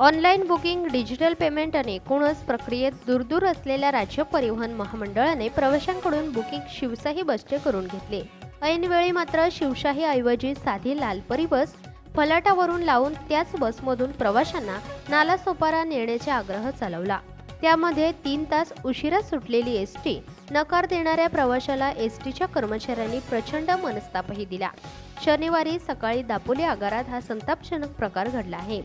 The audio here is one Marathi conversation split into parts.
ऑनलाईन बुकिंग डिजिटल पेमेंट आणि एकूणच प्रक्रियेत दूरदूर असलेल्या राज्य परिवहन महामंडळाने प्रवाशांकडून बुकिंग शिवशाही बसचे करून घेतले. ऐनवेळी मात्र शिवशाही ऐवजी साधी लालपरी बस फलाटावरून लावून त्याच बसमधून प्रवाशांना नालासोपारा नेण्याचा आग्रह चालवला. त्यामध्ये तीन तास उशिरा सुटलेली एस टी नकार देणाऱ्या प्रवाशाला एस टीच्या कर्मचाऱ्यांनी प्रचंड मनस्तापही दिला. शनिवारी सकाळी दापोली आगारात हा संतापजनक प्रकार घडला आहे.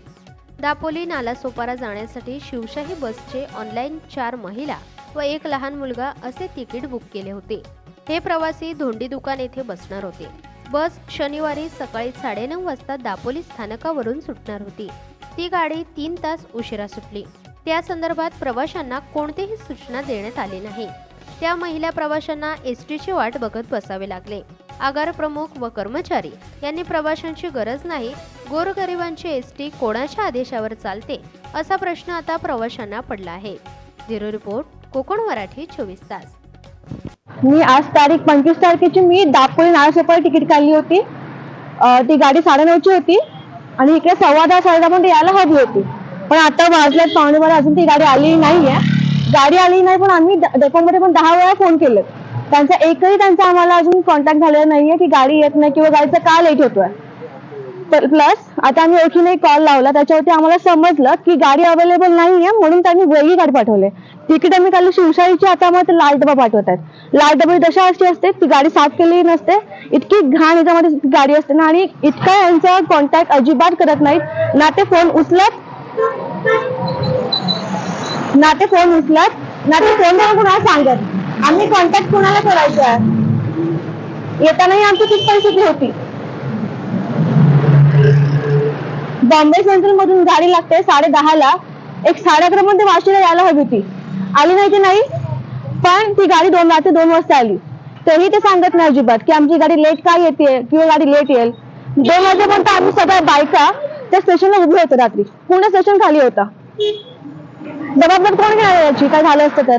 दापोली नालासोपारा जाण्यासाठी शिवशाही बसचे ऑनलाईन चार महिला व एक लहान मुलगा असे तिकीट बुक केले होते. हे प्रवासी धोंडी दुकान येथे बसणार होते. बस शनिवारी सकाळी साडेनऊ वाजता दापोली स्थानकावरून सुटणार होती. ती गाडी तीन तास उशिरा सुटली. त्या संदर्भात प्रवाशांना कोणतीही सूचना देण्यात आली नाही. त्या महिला प्रवाशांना एस टीची वाट बघत बसावे लागले. आगार प्रमुख व कर्मचारी यांनी प्रवाशांची गरज नाही गोरगरिबांची एस टी कोणाच्या आदेशावर चालते असा प्रश्न आता प्रवाशांना पडला आहे. झिरो रिपोर्ट कोकण मराठी चोवीस तास. मी आज तारीख पंचवीस तारखेची मी दापोळी नाळासोपारा तिकीट काढली होती. ती गाडी साडेनऊची होती आणि इकडे सव्वा दहा साडे पण यायला हवी होती. पण आता वाजल्यात पावणे मला अजून ती गाडी आलेली नाहीये. गाडी आली नाही पण आम्ही डेपोमध्ये पण दहा वेळा फोन केलं त्यांचा एकही त्यांचा आम्हाला अजून कॉन्टॅक्ट झालेला नाहीये की गाडी येत नाही किंवा गाडीचा का लेट होतोय. प्लस आता आम्ही ओळखीने एक कॉल लावला. त्याच्यावरती आम्हाला समजलं की गाडी अवेलेबल नाहीये म्हणून त्यांनी वेगळी गाडी पाठवली. तिकीट आम्ही काढली शिवशाहीची आता मग ते लाल डबा पाठवत आहेत लाल डबा दशा अशी असते ती गाडी साफ केलेली नसते. इतकी घाण याच्यामध्ये गाडी असते ना आणि इतका यांचा कॉन्टॅक्ट अजिबात करत नाहीत. ना ते फोन उचलत. ना ते फोन उचलत. ना ते फोन करून सांगत आम्ही कॉन्टॅक्ट कुणाला करायचा येतानाही आमची तीच परिस्थिती होती. बॉम्बे सेंट्रल मधून गाडी लागते साडे ला एक साडे अकरा मध्ये वाशीला यायला हवी होती. आली नाही की नाही? पण ती गाडी दोन रात्री दोन वाजता आली. तरी ते सांगत नाही अजिबात की आमची गाडी लेट काय येते किंवा गाडी लेट येईल. दोन वाजेपर्यंत आम्ही सगळ्या बायका त्या स्टेशनला उभे होतो रात्री. पूर्ण स्टेशन खाली होता. जबाबदार कोण घेणार याची? काय झालं असतं तर?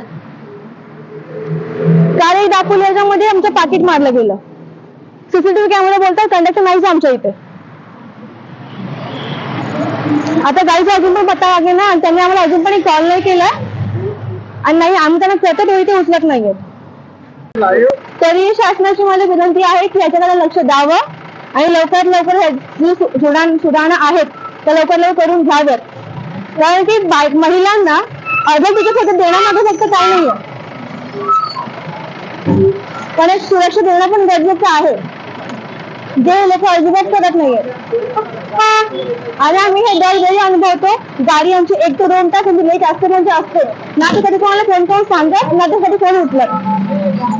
चार एक दाखवले याच्यामध्ये आमचं पाकिट मारलं गेलं. सीसीटीव्ही कॅमेरा बोलतात कंडक्टर नाहीच आमच्या इथे. आता गाडीचा अजून पण पत्ता लागेल ना आणि त्यांनी आम्हाला अजून पण एक कॉल नाही केला. आणि नाही आम्ही त्यांना करतो तेवढी ते उचलत नाहीये. तरी शासनाची मला विनंती आहे की याच्याकडे लक्ष द्यावं. आणि लवकरात लवकर जी सुधारणा आहेत त्या लवकर लवकर करून घ्याव्यात. कारण की महिलांना अर्ध तिकीट फक्त देण्यामध्ये फक्त काय नाहीये. पण एक सुरक्षा देणं पण गरजेचं आहे. जे लोक अजिबात करत नाहीये आणि आम्ही हे दरवेळी अनुभवतो गाडी आमची एक ते दोन तास म्हणजे लेट असते म्हणजे असते. ना तर कधी कोणाला फोन करून सांगत ना तर कधी फोन उचलत.